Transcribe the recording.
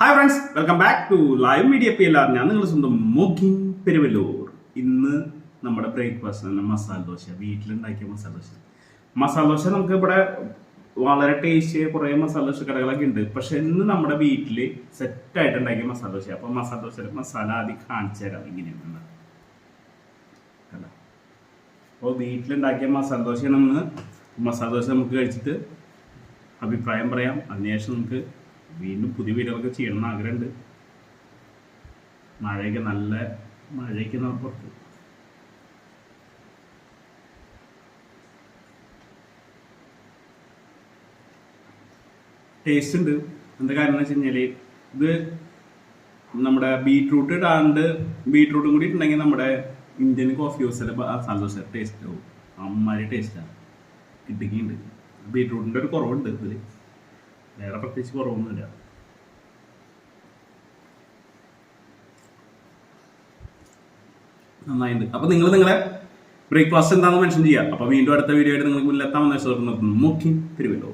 Hi friends welcome back to live media P L R ഞാൻ നിങ്ങളുടെ സ്വന്തം മോക്കിൻ പെരുവല്ലൂർ. ഇന്ന് നമ്മുടെ ബ്രേക്ക്ഫാസ്റ്റ് മസാല ദോശ. വീട്ടിലുണ്ടാക്കിയ മസാല ദോശ. മസാല ദോശ നമുക്ക് ഇവിടെ വളരെ ടേസ്റ്റിയായ കുറേ മസാല ദോശ കടകളൊക്കെ ഉണ്ട്. പക്ഷെ ഇന്ന് നമ്മുടെ വീട്ടിൽ സെറ്റായിട്ട് ഉണ്ടാക്കിയ മസാല ദോശ. അപ്പോൾ മസാല ദോശ മസാല ആദ്യം കാണിച്ചു തരാം ഇങ്ങനെയാണ്. കണ്ടോ? അപ്പോൾ വീട്ടിലുണ്ടാക്കിയ മസാല ദോശ നമ്മൾ മസാല ദോശ നമുക്ക് കഴിച്ചിട്ട് അഭിപ്രായം പറയാം. അതിനുശേഷം നമുക്ക് വീണ്ടും പുതിയ വീടുകളൊക്കെ ചെയ്യണം എന്ന് ആഗ്രഹമുണ്ട്. മഴയൊക്കെ നല്ല മഴയൊക്കെ പുറത്ത്. ടേസ്റ്റ് ഉണ്ട്. എന്താ കാരണം എന്ന് വെച്ച് കഴിഞ്ഞാൽ ഇത് നമ്മുടെ ബീട്രൂട്ട് ഇടാണ്ട് ബീട്രൂട്ടും കൂടി ഇട്ടുണ്ടെങ്കിൽ നമ്മുടെ ഇന്ത്യൻ കോഫി ഹൗസിലെ സന്തോഷ ടേസ്റ്റ് ആവും. അമ്മാരി ടേസ്റ്റാണ് കിട്ടിക്കുന്നുണ്ട് ബീട്രൂട്ടിന്റെ ഒരു കുറവുണ്ട് ഇതിൽ വേറെ പ്രത്യേകിച്ച് കുറവൊന്നുമില്ല. നന്നായിട്ടുണ്ട് അപ്പൊ നിങ്ങൾ നിങ്ങളെ ബ്രേക്ക്ഫാസ്റ്റ് എന്താണെന്ന് മെൻഷൻ ചെയ്യുക അപ്പൊ വീണ്ടും അടുത്ത വീഡിയോ ആയിട്ട് നിങ്ങൾക്ക് മുന്നിലെത്താമെന്ന് വെച്ചാൽ മുഖ്യം തിരുവല്ലോ